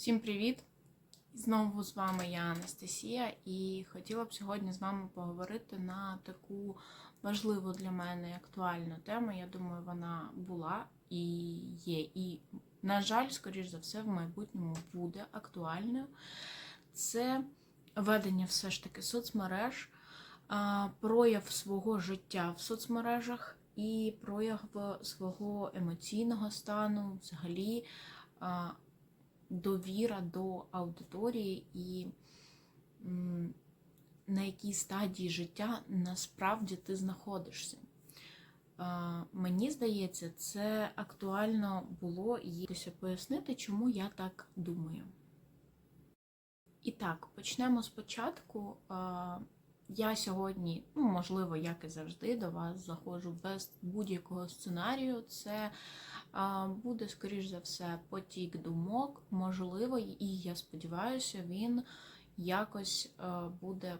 Всім привіт! Знову з вами я Анастасія, і хотіла б сьогодні з вами поговорити на таку важливу для мене актуальну тему. Я думаю, вона була і є. І, на жаль, скоріш за все, в майбутньому буде актуальною. Це ведення все ж таки соцмереж, прояв свого життя в соцмережах і прояв свого емоційного стану, взагалі. Довіра до аудиторії і на якій стадії життя насправді ти знаходишся. Мені здається, це актуально було якось пояснити, чому я так думаю. І так, почнемо спочатку. Я сьогодні, ну, можливо, як і завжди, до вас заходжу без будь-якого сценарію. Це а, буде, скоріш за все, потік думок, можливо, і я сподіваюся, він якось а, буде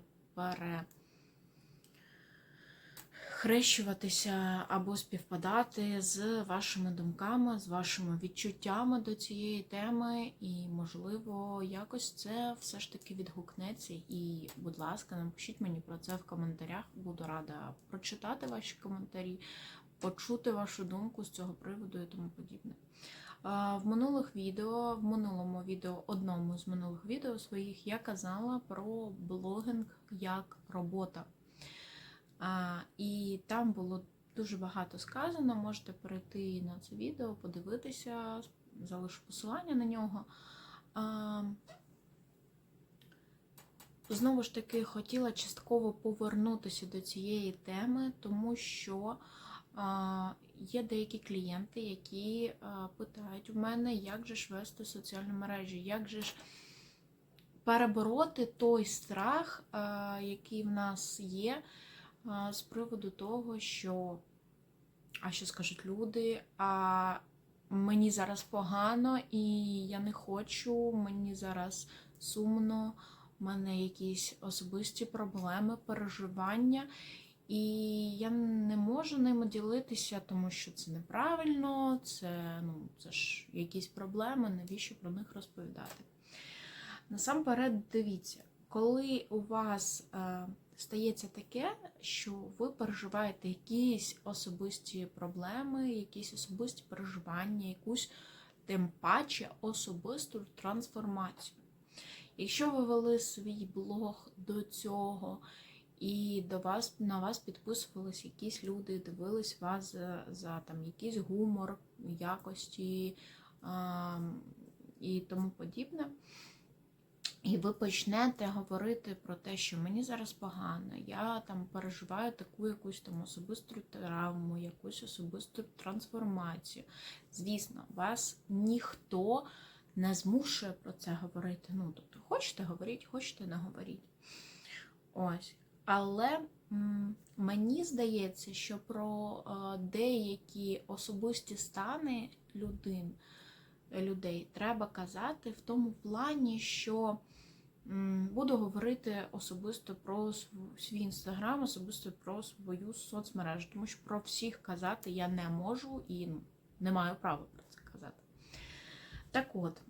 перехрещуватися або співпадати з вашими думками, з вашими відчуттями до цієї теми, і, можливо, якось це все ж таки відгукнеться. І, будь ласка, напишіть мені про це в коментарях. Буду рада прочитати ваші коментарі почути вашу думку з цього приводу і тому подібне. В минулих відео, в минулому відео, одному з минулих відео своїх, я казала про блогінг як робота. І там було дуже багато сказано. Можете перейти на це відео, подивитися, залишу посилання на нього. Знову ж таки, хотіла частково повернутися до цієї теми, тому що Є деякі клієнти, які питають у мене, як же ж вести соціальні мережі, як же ж перебороти той страх, який в нас є, з приводу того, що, а що скажуть люди, а мені зараз погано і я не хочу, мені зараз сумно, у мене якісь особисті проблеми, переживання. І я не можу ними ділитися, тому що це неправильно, це ну, це ж якісь проблеми, навіщо про них розповідати. Насамперед, дивіться, коли у вас е, стається таке, що ви переживаєте якісь особисті проблеми, якісь особисті переживання, якусь тим паче особисту трансформацію. Якщо ви вели свій блог до цього, і до вас на вас підписувались якісь люди, дивились вас за, за там якийсь гумор, якості а, і тому подібне. І ви почнете говорити про те, що мені зараз погано, я там переживаю таку якусь там особисту травму, якусь особисту трансформацію. Звісно, вас ніхто не змушує про це говорити. Ну, тобто, хочете говоріть, хочете не говоріть. Ось. Але мені здається, що про е, деякі особисті стани людин, людей треба казати в тому плані, що буду говорити особисто про свій інстаграм, особисто про свою соцмережу, тому що про всіх казати я не можу і ну, не маю права про це казати. Так от.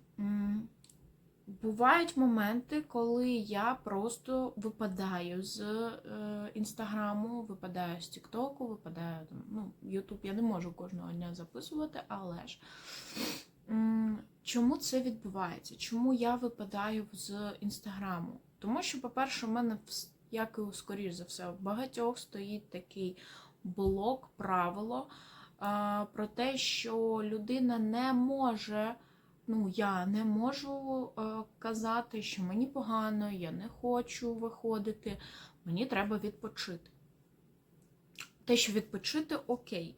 Бувають моменти, коли я просто випадаю з е, інстаграму, випадаю з Тіктоку, випадаю там, ну, Ютуб я не можу кожного дня записувати, але ж чому це відбувається? Чому я випадаю з інстаграму? Тому що, по-перше, у мене, як і скоріш за все, в багатьох стоїть такий блок, правило про те, що людина не може ну, я не можу е, казати, що мені погано, я не хочу виходити, мені треба відпочити. Те, що відпочити окей.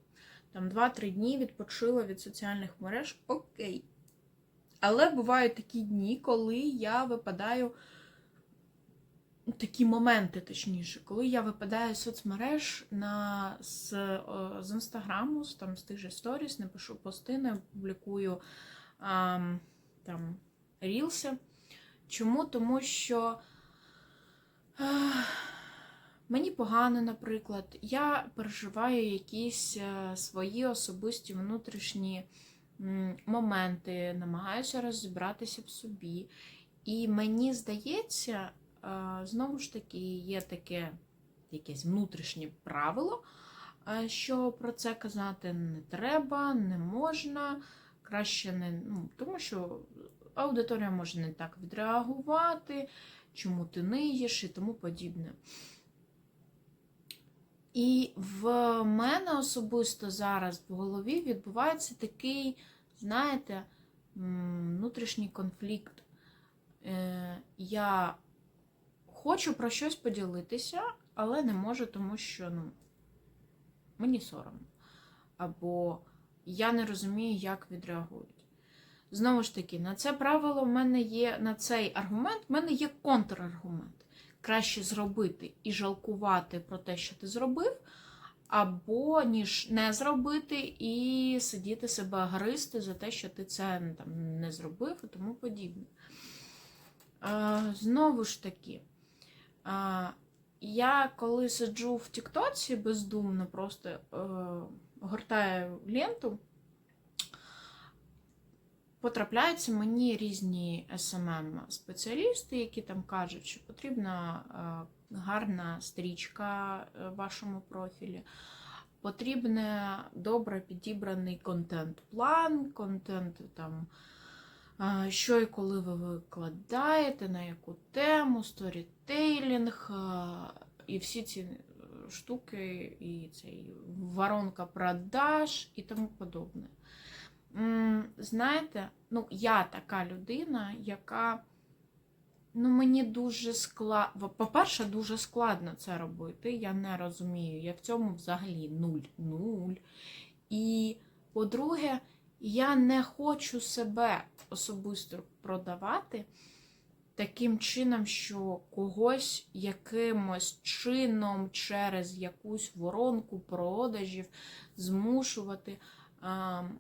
Там 2-3 дні відпочила від соціальних мереж окей. Але бувають такі дні, коли я випадаю. Такі моменти, точніше, коли я випадаю з соцмереж на, з з інстаграму, з, там, з тих же сторіс, не пишу пости, не публікую а, там рілси. Чому? Тому що а, мені погано, наприклад, я переживаю якісь е, свої особисті внутрішні моменти, намагаюся розібратися в собі. І мені здається, е, знову ж таки, є таке якесь внутрішнє правило, е, що про це казати не треба, не можна, краще не. Ну, тому що аудиторія може не так відреагувати, чому ти ниєш і тому подібне. І в мене особисто зараз в голові відбувається такий, знаєте, внутрішній конфлікт. Е, Я хочу про щось поділитися, але не можу, тому що ну, мені соромно. Або я не розумію, як відреагують. Знову ж таки, на це правило в мене є, на цей аргумент в мене є контраргумент. Краще зробити і жалкувати про те, що ти зробив, або ніж не зробити і сидіти себе гристи за те, що ти це ну, там, не зробив і тому подібне. Знову ж таки, я коли сиджу в Тіктоці бездумно, просто е, гортаю ленту, потрапляються мені різні smm спеціалісти які там кажуть, що потрібна е, гарна стрічка е, в вашому профілі, потрібен добре підібраний контент-план, контент там. е, Що і коли ви викладаєте, на яку тему, сторітейлінг і всі ці штуки, і цей воронка продаж і тому подобне. Знаєте, ну я така людина, яка ну, мені дуже складно. По-перше, дуже складно це робити. Я не розумію. Я в цьому взагалі нуль. Нуль. І по-друге, я не хочу себе особисто продавати таким чином, що когось якимось чином через якусь воронку продажів змушувати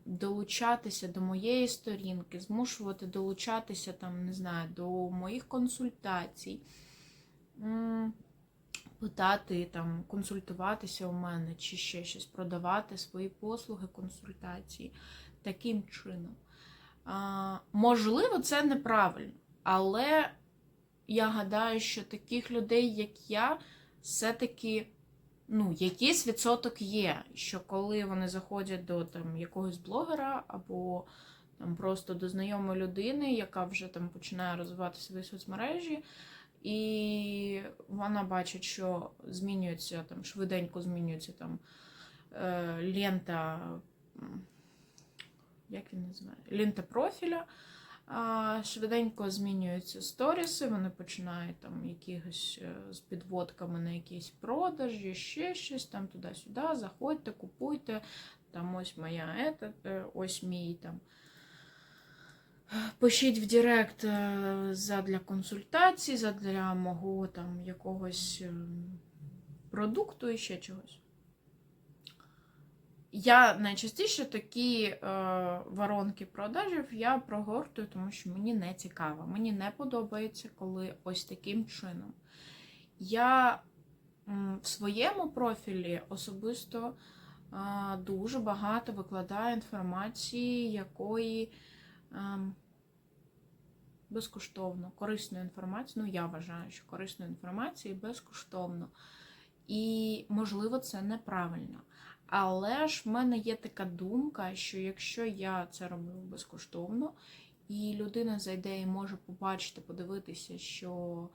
долучатися до моєї сторінки, змушувати долучатися там, не знаю, до моїх консультацій, питати, там, консультуватися у мене чи ще щось, продавати свої послуги, консультації таким чином. Можливо, це неправильно, але я гадаю, що таких людей, як я, все-таки ну, якийсь відсоток є, що коли вони заходять до там, якогось блогера або там, просто до знайомої людини, яка вже там починає розвивати свої соцмережі, і вона бачить, що змінюється там, швиденько змінюється там е, лента, як він називає? Лента профіля. Швиденько змінюються сторіси, вони починають там якихось е, з підводками на якісь продажі, ще щось там туди-сюди. Заходьте, купуйте. Там ось моя ета, е, ось мій там. Пишіть в Директ е, задля консультацій, задля мого там якогось е, продукту і ще чогось. Я найчастіше такі е, воронки продажів я прогортую, тому що мені не цікаво. Мені не подобається, коли ось таким чином. Я в своєму профілі особисто е, дуже багато викладаю інформації, якої е, безкоштовно, корисної інформації. Ну, я вважаю, що корисної інформації безкоштовно. І, можливо, це неправильно. Але ж в мене є така думка, що якщо я це роблю безкоштовно, і людина зайде і може побачити, подивитися, що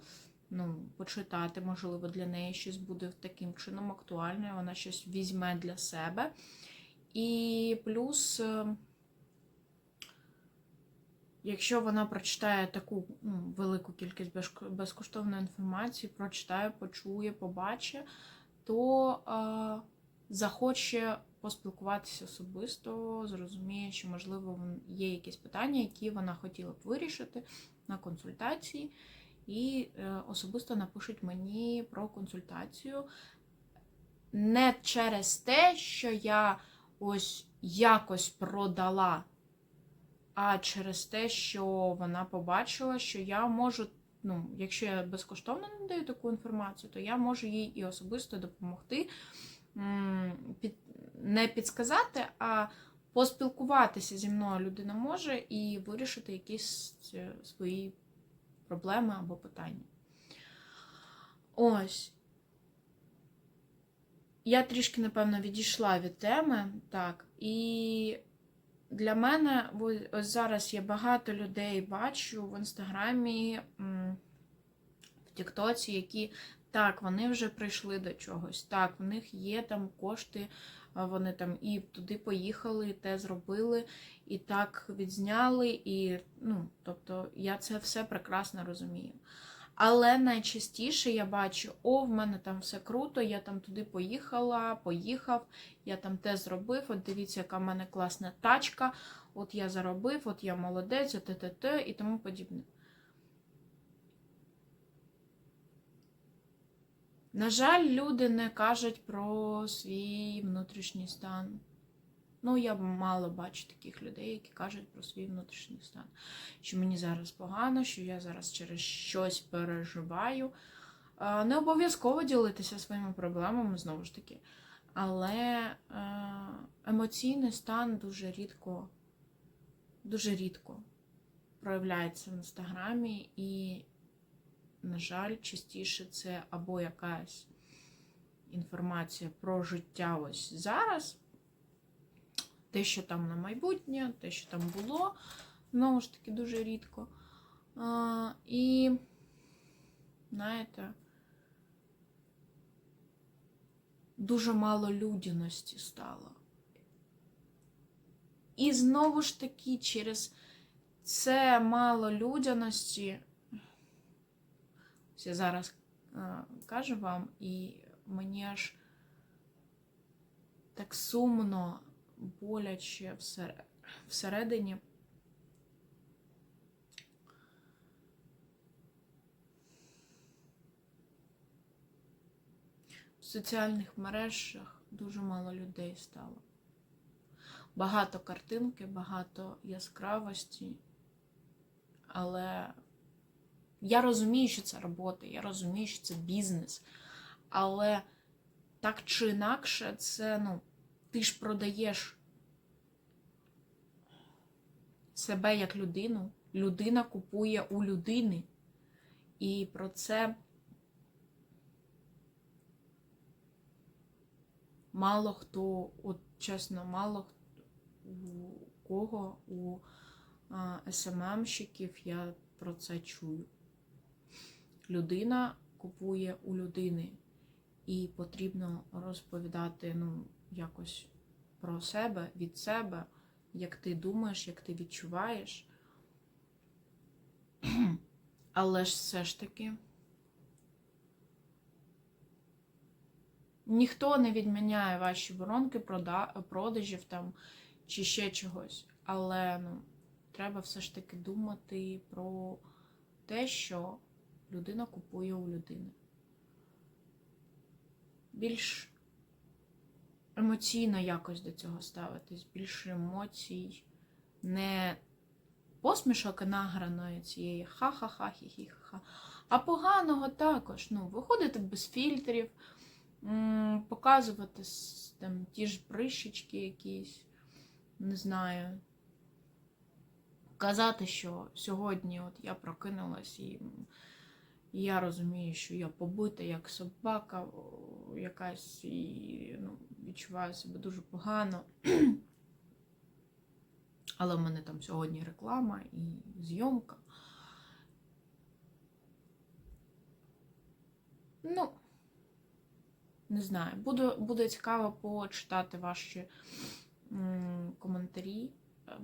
ну, почитати, можливо, для неї щось буде таким чином актуальне, вона щось візьме для себе. І плюс, е, якщо вона прочитає таку ну, велику кількість безкоштовної інформації, прочитає, почує, побачить, то. Захоче поспілкуватися особисто, зрозуміє, що, можливо, є якісь питання, які вона хотіла б вирішити на консультації, і е, особисто напишуть мені про консультацію. Не через те, що я ось якось продала, а через те, що вона побачила, що я можу. Ну, якщо я безкоштовно надаю таку інформацію, то я можу їй і особисто допомогти не підсказати, а поспілкуватися зі мною людина може і вирішити якісь е, свої проблеми або питання. Ось. Я трішки, напевно, відійшла від теми, так, і для мене ось зараз я багато людей бачу в інстаграмі, в Тіктоці, які так, вони вже прийшли до чогось. Так, в них є там кошти, вони там і туди поїхали, і те зробили, і так відзняли, і ну, тобто я це все прекрасно розумію. Але найчастіше я бачу, о, в мене там все круто, я там туди поїхала, поїхав, я там те зробив, от дивіться, яка в мене класна тачка, от я заробив, от я молодець, от те, те, те і тому подібне. На жаль, люди не кажуть про свій внутрішній стан. Ну, я мало бачу таких людей, які кажуть про свій внутрішній стан. Що мені зараз погано, що я зараз через щось переживаю. Е, Не обов'язково ділитися своїми проблемами, знову ж таки. Але е, емоційний стан дуже рідко, дуже рідко проявляється в інстаграмі, і, на жаль, частіше це або якась інформація про життя ось зараз, те, що там на майбутнє, те, що там було, знову ж таки, дуже рідко. А, і, знаєте, дуже мало людяності стало. І знову ж таки, через це мало людяності, ось я зараз е, кажу вам, і мені аж так сумно, боляче всередині. В соціальних мережах дуже мало людей стало. Багато картинки, багато яскравості, але я розумію, що це робота, я розумію, що це бізнес. Але так чи інакше, це, ну, ти ж продаєш себе як людину. Людина купує у людини. І про це мало хто, от чесно, мало у кого у СММщиків я про це чую. Людина купує у людини, і потрібно розповідати ну, якось про себе, від себе, як ти думаєш, як ти відчуваєш. Але ж все ж таки. Ніхто не відміняє ваші воронки продажів там чи ще чогось. Але ну, треба все ж таки думати про те, що людина купує у людини. Більш емоційно якось до цього ставитись, більше емоцій, не посмішок награної цієї ха-ха-ха, хі-хі-ха, а поганого також. Ну, виходити без фільтрів, показувати там ті ж прищечки якісь, не знаю. Казати, що сьогодні от я прокинулась і і я розумію, що я побита як собака якась і ну, відчуваю себе дуже погано. Але в мене там сьогодні реклама і зйомка. Ну, не знаю, буду, буде цікаво почитати ваші м, коментарі.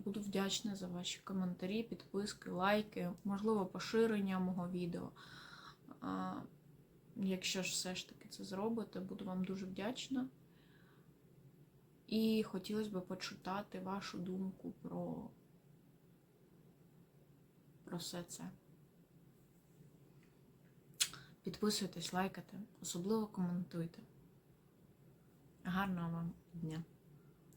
Буду вдячна за ваші коментарі, підписки, лайки, можливо, поширення мого відео. Якщо ж все ж таки це зробите, буду вам дуже вдячна. І хотілося б почитати вашу думку про, про все це. Підписуйтесь, лайкайте, особливо коментуйте. Гарного вам дня!